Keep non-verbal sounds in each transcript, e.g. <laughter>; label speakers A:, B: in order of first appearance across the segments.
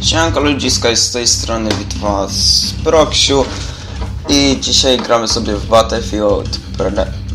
A: Siemanko ludziska, z tej strony Witwa z Proxiu i dzisiaj gramy sobie w Battlefield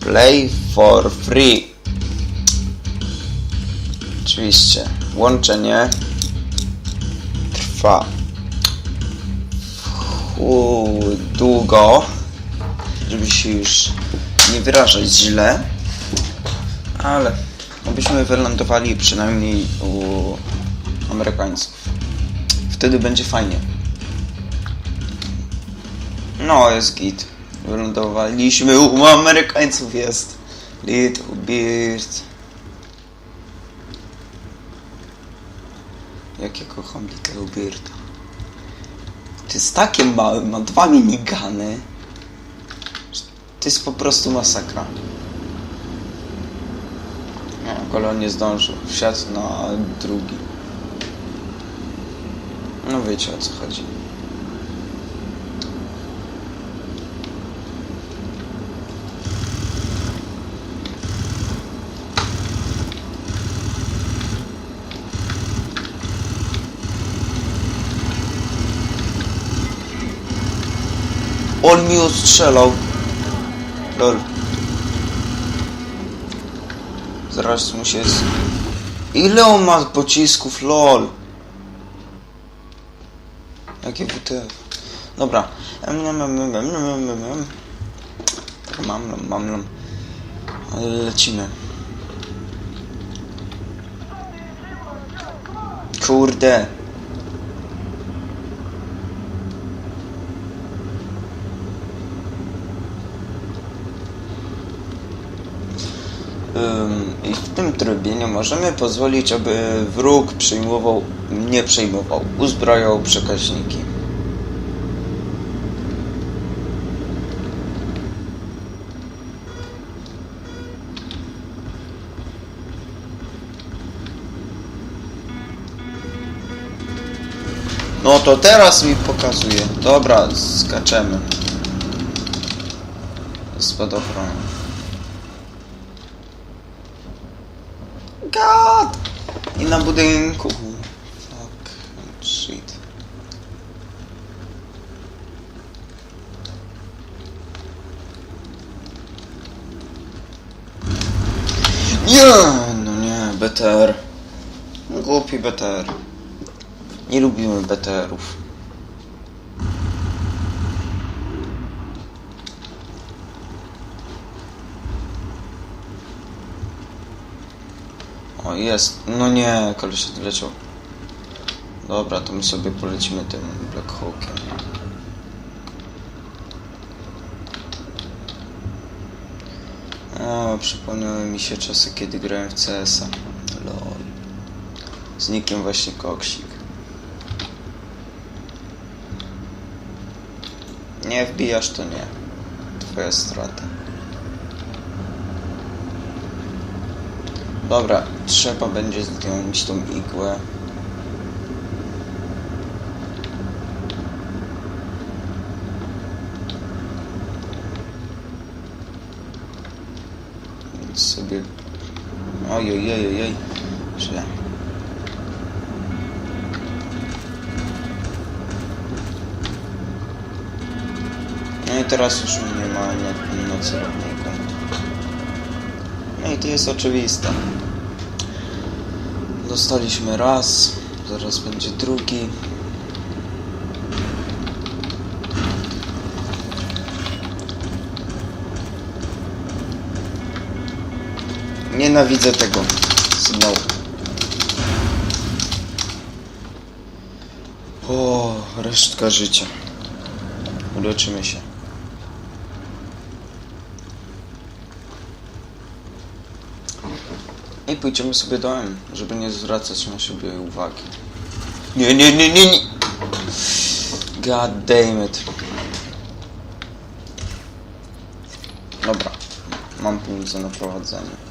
A: Play for Free. Oczywiście, łączenie trwa u, długo, żeby się już nie wyrażać źle, ale abyśmy wylądowali przynajmniej u Amerykańców. Wtedy będzie fajnie. No, jest git. Wylądowaliśmy u Amerykańców jest. Little Beard. Jak ja kocham Little Bearda. To jest takie małe, ma dwa minigany. To jest po prostu masakra. No, kolor nie zdążył. Wsiadł na drugi. No wiecie o co chodzi. On mi ostrzelał. Lol. Zaraz mu się z... Ile on ma pocisków, lol? WTF? Dobra. Mam, mam, mam, lecimy. Kurde. I w tym trybie nie możemy pozwolić, aby wróg przejmował, nie przejmował, uzbrajał przekaźniki. No to teraz mi pokazuje. Dobra, skaczemy. Spadochron. God! I na budynku. Fuck. Shit. Nie! No nie, BTR. Głupi BTR. Nie lubimy BTR-ów. O, jest. No nie, koleś odleciał. Dobra, to my sobie polecimy tym Black Hawkiem. O, przypomniały mi się czasy, kiedy grałem w CS-a. Lol. Z nikiem właśnie koksik. Nie wbijasz, to nie. Twoja strata. Dobra, trzeba będzie zdjąć tą igłę. Więc sobie... Ojej, ojej. Źle. No i teraz już nie ma na, na. No i to jest oczywiste. Dostaliśmy raz, zaraz będzie drugi. Nienawidzę tego sygnału. O, resztka życia. Uleczymy się. I pójdziemy sobie do M, żeby nie zwracać na siebie uwagi. Nie, nie, nie, nie, nie. God damn it. Dobra. Mam pieniądze na prowadzenie.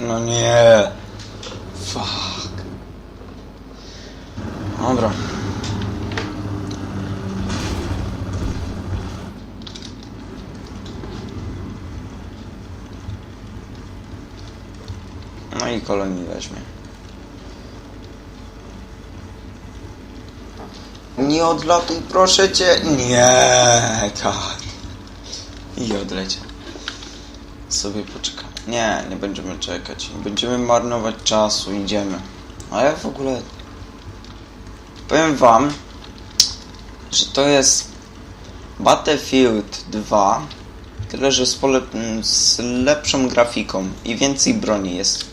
A: No nie. Fuck. Dobra. No i kolonii weźmie. nie odlatuj, proszę cię. Nie, God. I odleciał. Sobie poczekamy. Nie, nie będziemy czekać. Nie będziemy marnować czasu, idziemy. A ja w ogóle... Powiem wam, że to jest Battlefield 2, tyle że z, z lepszą grafiką i więcej broni jest.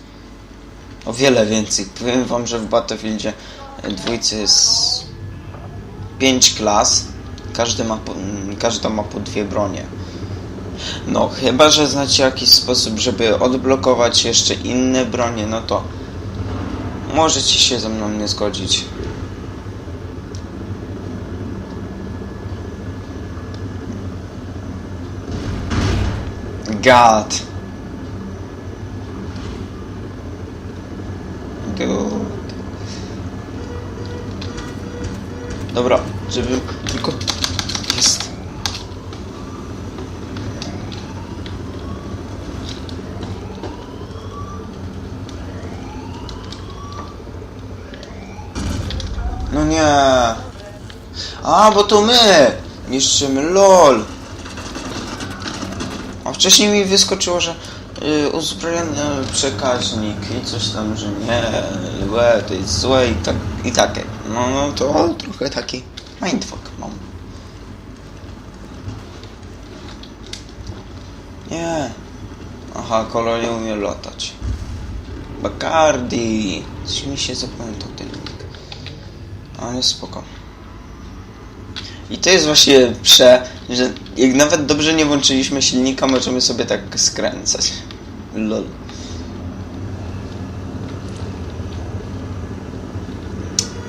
A: O wiele więcej. Powiem wam, że w Battlefieldzie dwójce jest 5 klas. Każdy ma po... Każda ma po dwie bronie. No, chyba, że znacie jakiś sposób, żeby odblokować jeszcze inne bronie, no to możecie się ze mną nie zgodzić. God. Dobra, żeby tylko jest. No nie. A, bo to my niszczymy, lol. A wcześniej mi wyskoczyło, że y, uzbrojony przekaźnik i coś tam, że nie, łe, to jest złe i tak i takie. No, no to trochę taki mindfuck mam. Nie. Aha, kolor nie umie latać. Bacardi. Coś mi się zapamiętał. Ale spoko. I to jest właśnie prze, że jak nawet dobrze nie włączyliśmy silnika, możemy sobie tak skręcać. Lol.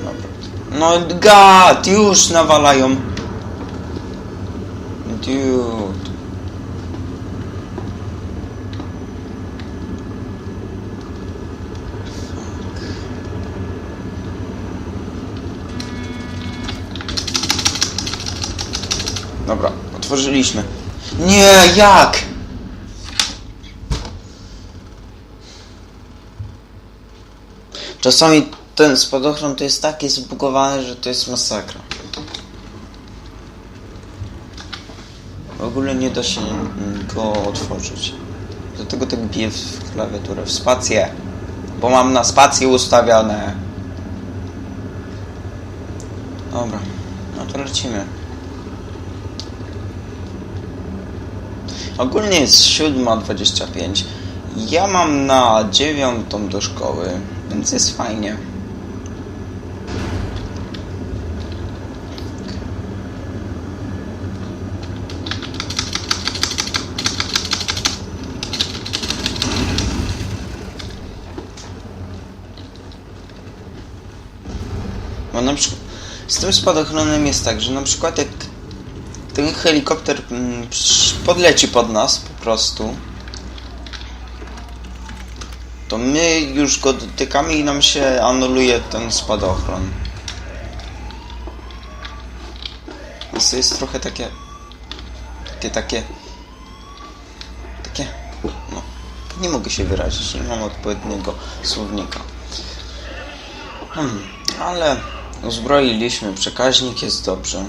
A: Dobra. No gad, już nawalają. Dude. Dobra, otworzyliśmy. Nie, jak? Czasami ten spadochron to jest taki zbugowany, że to jest masakra. W ogóle nie da się go otworzyć. Dlatego tak biję w klawiaturę, w spację. Bo mam na spację ustawione. Dobra, no to lecimy. Ogólnie jest 7.25. Ja mam na dziewiątą do szkoły, więc jest fajnie. Bo na przykład z tym spadochronem jest tak, że na przykład jak ten helikopter mm, podleci pod nas po prostu, to my już go dotykamy i nam się anuluje ten spadochron. Więc to jest trochę takie... Takie, takie... Takie... No... Nie mogę się wyrazić, nie mam odpowiedniego słownika. Hmm, ale uzbroiliśmy przekaźnik, jest dobrze.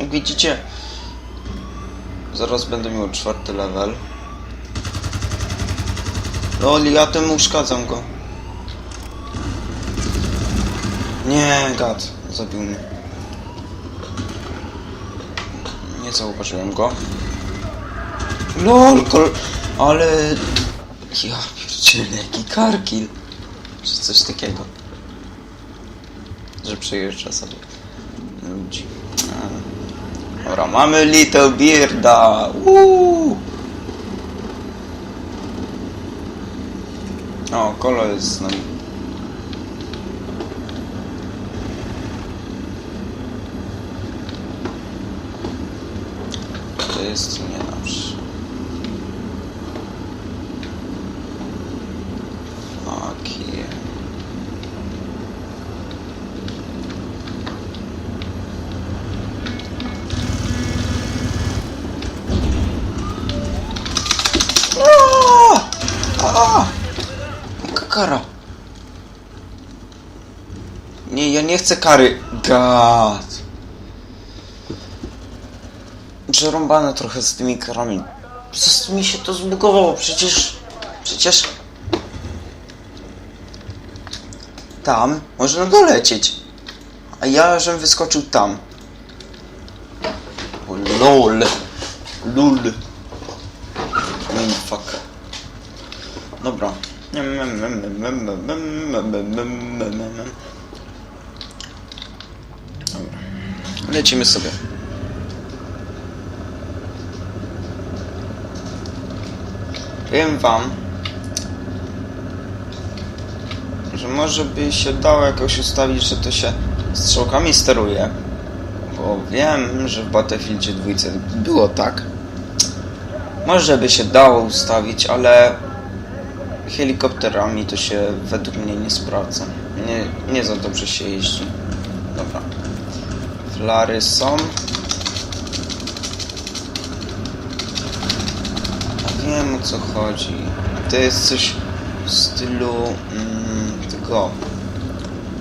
A: Jak widzicie, zaraz będę miał czwarty level. Loli, ja tym uszkadzam go. Nie, gad, zabił mnie. Nie zauważyłem go. LOL, kol... ale... Ja pierdzielę, jaki karkil. Czy coś takiego. Że przejeżdża sobie ludzi. A. Dobra, mamy Little Bearda. Uuu. O, Kolo jest z. To jest nie. Kara? Nie, ja nie chcę kary. Gad. Przerąbane trochę z tymi karami. Po prostu mi się to zbugowało. Przecież... Przecież... Tam można dolecieć. A ja, żem wyskoczył tam. O, lol. Lul. Fuck. Dobra. Dobra. Lecimy sobie. Powiem wam, że może by się dało jakoś ustawić, że to się strzałkami steruje. Bo wiem, że w Battlefieldzie 2 było tak. Może by się dało ustawić, ale helikopterami to się według mnie nie sprawdza. Nie, nie za dobrze się jeździ. Dobra. Flary są. Wiem o co chodzi. To jest coś w stylu mm, tego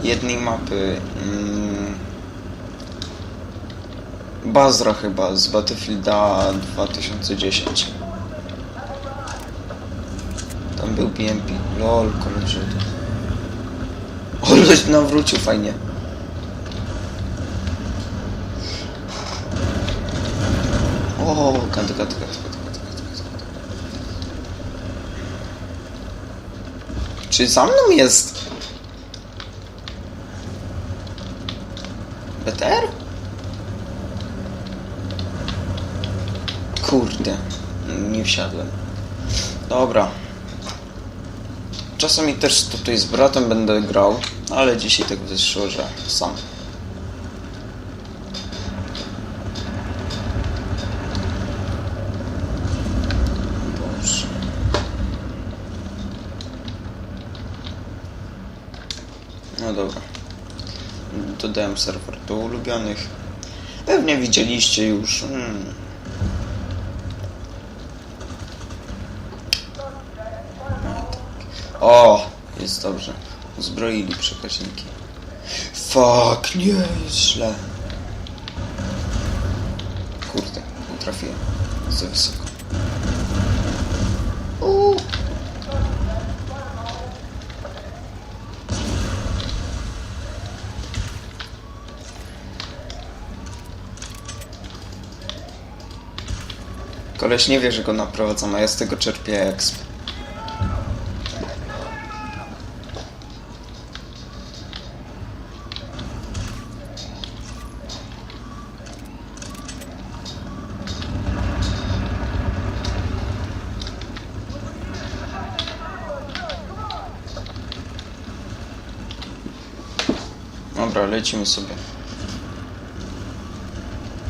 A: jednej mapy. Mm, Bazra chyba z Battlefielda 2010. Tam był BMP. Lol, kolor żółty. O, loś nam wrócił fajnie. O, gad, gad, gad, gad, gad, gad, gad. Czy za mną jest? BTR? Kurde, nie wsiadłem. Dobra. Czasami też tutaj z bratem będę grał, ale dzisiaj tak wyszło, że sam. No dobra. Dodałem serwer do ulubionych. Pewnie widzieliście już. Hmm. O, jest dobrze. Uzbroili przekaźniki. Fuck, nie źle. Kurde, nie trafiłem. Za wysoko. Uuu. Koleś nie wie, że go naprowadzam, a ja z tego czerpię exp. Dobra, lecimy sobie.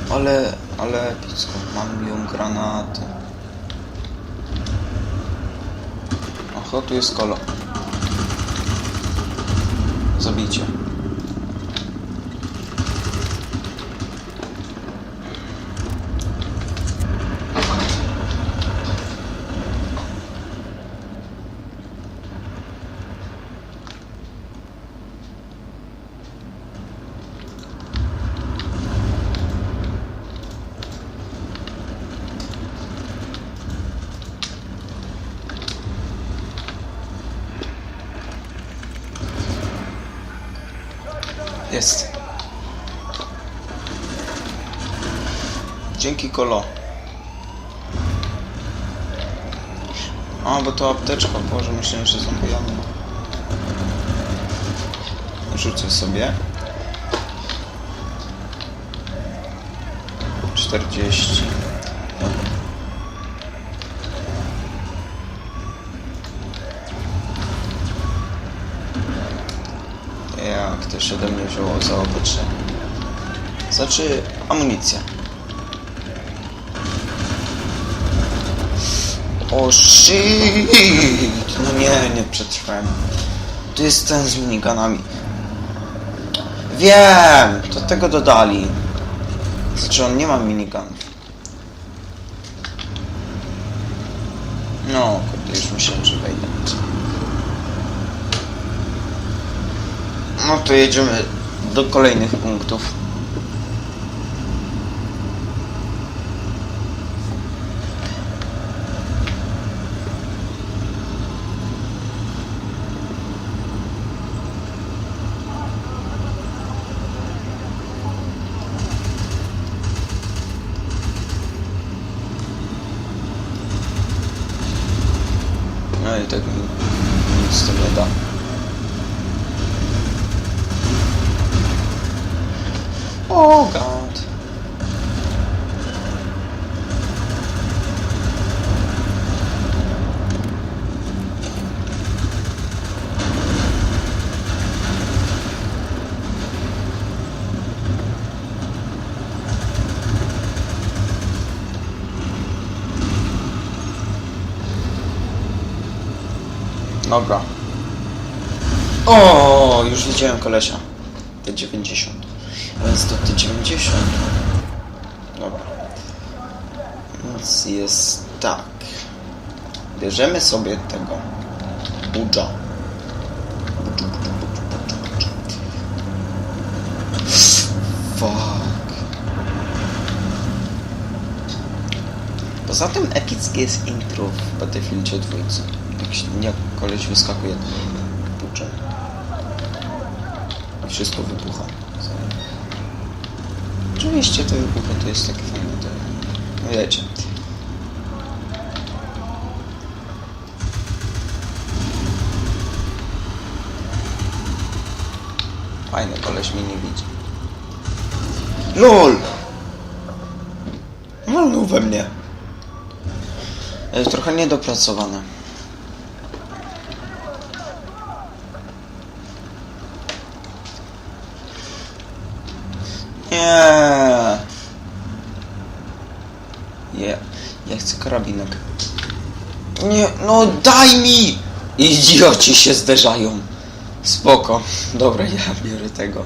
A: Ale, ale epicko, mam ją granaty. Oho, tu jest kolo. Zabijcie. Jest. Dzięki kolo. A, bo to apteczka, Boże, myślałem, że zombiami. Rzucę sobie. 40. ode mnie wzięło zaopatrzenie? Znaczy, amunicja. O shit! No nie, nie przetrwałem. Tu jest ten z miniganami. Wiem! To tego dodali. Znaczy on nie ma minigunów. No, kurde, już myślałem, że wejdę. No to jedziemy do kolejnych punktów. No i tak mi nic to nie da. Oh god. Dobra. O, już widziałem kolesia. Te 90. Więc to te 90. Dobra. Więc jest tak. Bierzemy sobie tego. Budża. Fuck. Poza tym epickie jest intro w Battlefieldzie dwójce. Jak, się- jak koleś wyskakuje buczem. I wszystko wybucha. Oczywiście te wybuchy to jest takie fajne. To... No wiecie. Fajny koleś mnie nie widzi. LOL! Walnął we mnie. Jest trochę niedopracowane. Nie. Nie. Ja chcę karabinek. Nie, no daj mi! Idioci się zderzają. Spoko. Dobra, ja biorę tego.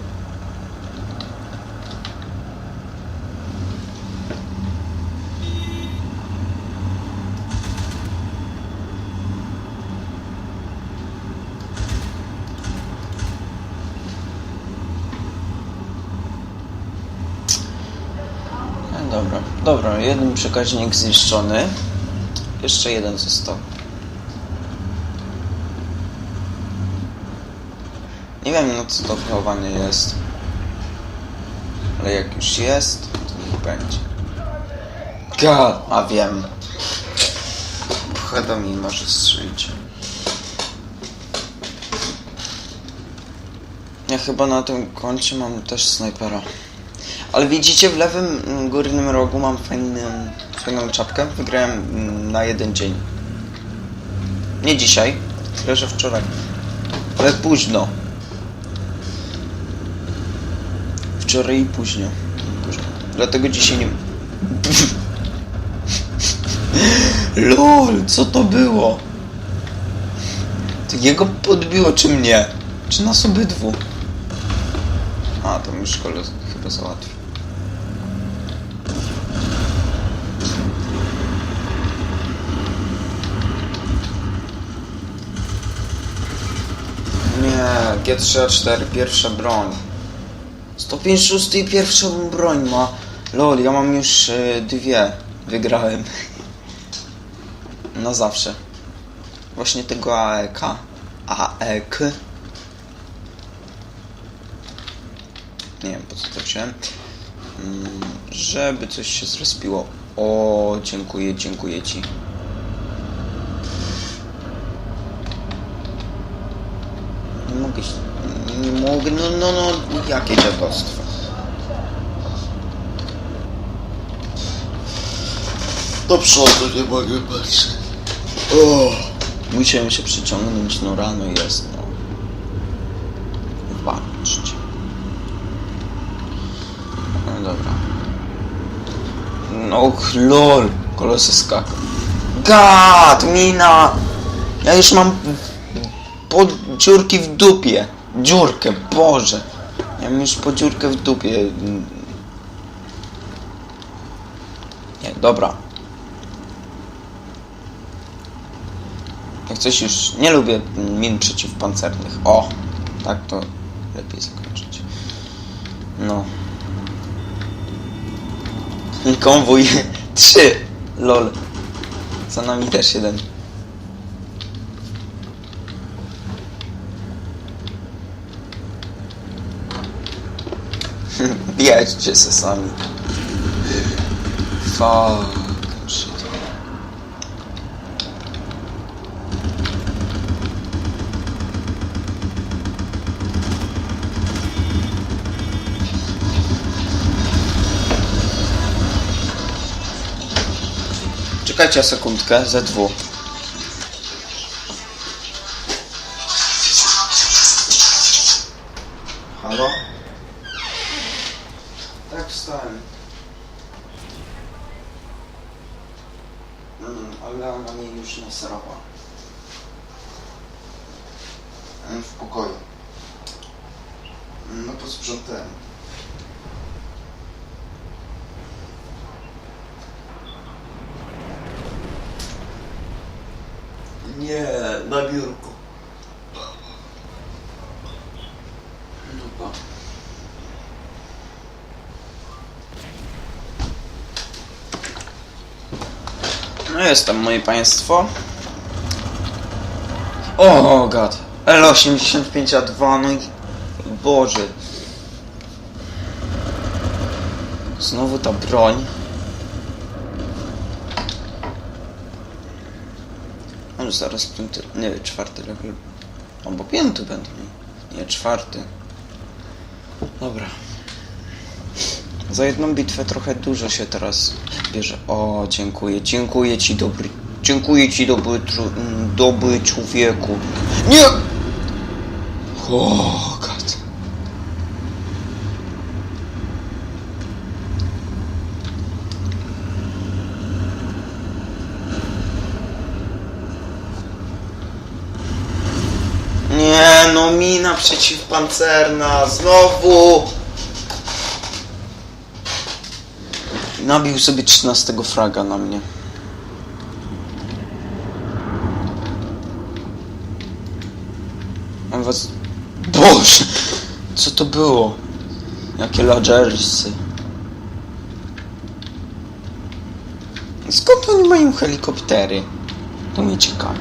A: No dobra, dobra, jeden przekaźnik zniszczony. Jeszcze jeden został. Nie wiem, no co to chowanie jest. Ale jak już jest, to niech będzie. God, a wiem. Pcheda mi może strzelić. Ja chyba na tym koncie mam też snajpera. Ale widzicie, w lewym mm, górnym rogu mam fajną, fajną czapkę. Wygrałem mm, na jeden dzień. Nie dzisiaj, tyle że wczoraj. Ale późno. Wczoraj i późno. Późno. Dlatego dzisiaj nie... <laughs> LOL, co to było? To jego podbiło, czy mnie? Czy nas obydwu? A, to już szkole chyba załatwi. Nie, G3A4, pierwsza broń. Stopień szósty i pierwszą broń ma. Lol, ja mam już y, dwie. Wygrałem. Na zawsze. Właśnie tego AEK. AEK. Nie wiem po co to wziąłem. Mm, żeby coś się zrespiło. O, dziękuję, dziękuję ci. Nie mogę się... Nie mogę, no, no, no, jakie dziadostwo. Do przodu nie mogę patrzeć. O, musiałem się przyciągnąć, no rano jest, no. Patrzcie. No dobra. No lol, kolosy skaka. Gad, mina! Ja już mam po dziurki w dupie. Dziurkę, Boże. Ja mam już po dziurkę w dupie. Nie, dobra. Jak coś już nie lubię min przeciwpancernych. O, tak to lepiej zakończyć. No. Konwój <laughs> 3. Lol. Za nami też jeden. Jedźcie se sami. Fuck. Shit. Czekajcie sekundkę, Z2. W pokoju. No posprzątałem. Nie, na biurku. Dupa. No jestem, moje państwo. O, god. L85A2, no i... Boże. Znowu ta broń. On zaraz piąty, nie, czwarty level. Albo piąty będę miał. Nie, czwarty. Dobra. Za jedną bitwę trochę dużo się teraz bierze. O, dziękuję, dziękuję ci dobry. Dziękuję ci dobry, mm, dobry człowieku. Nie! O, God. Nie, no mina przeciwpancerna, znowu! Nabił sobie 13 fraga na mnie. On was... Boże! Co to było? Jakie ladgersy. Skąd oni mają helikoptery? To mnie ciekawi.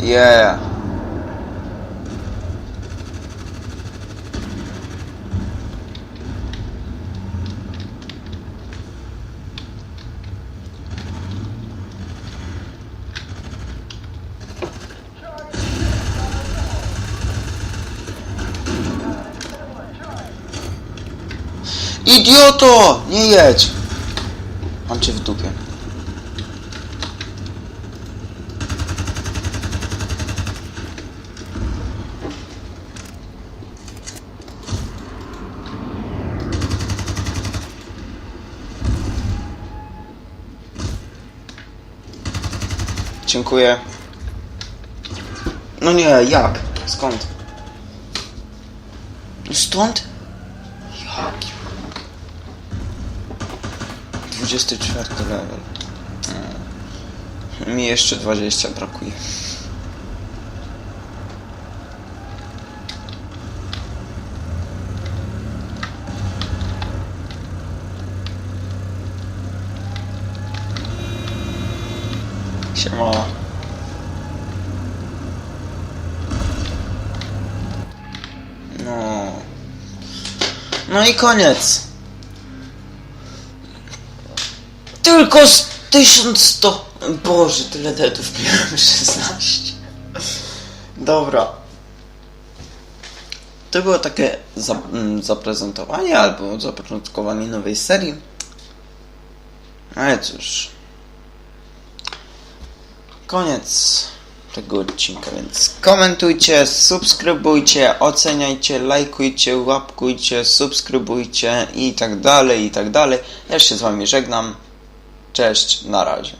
A: Yeah. Idioto! Nie jedź! Mam cię w dupie. Dziękuję. No nie, jak? Skąd? Stąd? 24 level. Mm. Mi jeszcze 20 brakuje. Siema. No. No i koniec. Tylko z 1100. Boże, tyle deadów miałem <laughs> 16. Dobra. To było takie za, mm, zaprezentowanie albo zapoczątkowanie nowej serii. Ale cóż. Koniec tego odcinka, więc komentujcie, subskrybujcie, oceniajcie, lajkujcie, łapkujcie, subskrybujcie i tak dalej, i tak dalej. Ja się z wami żegnam. Cześć, na razie.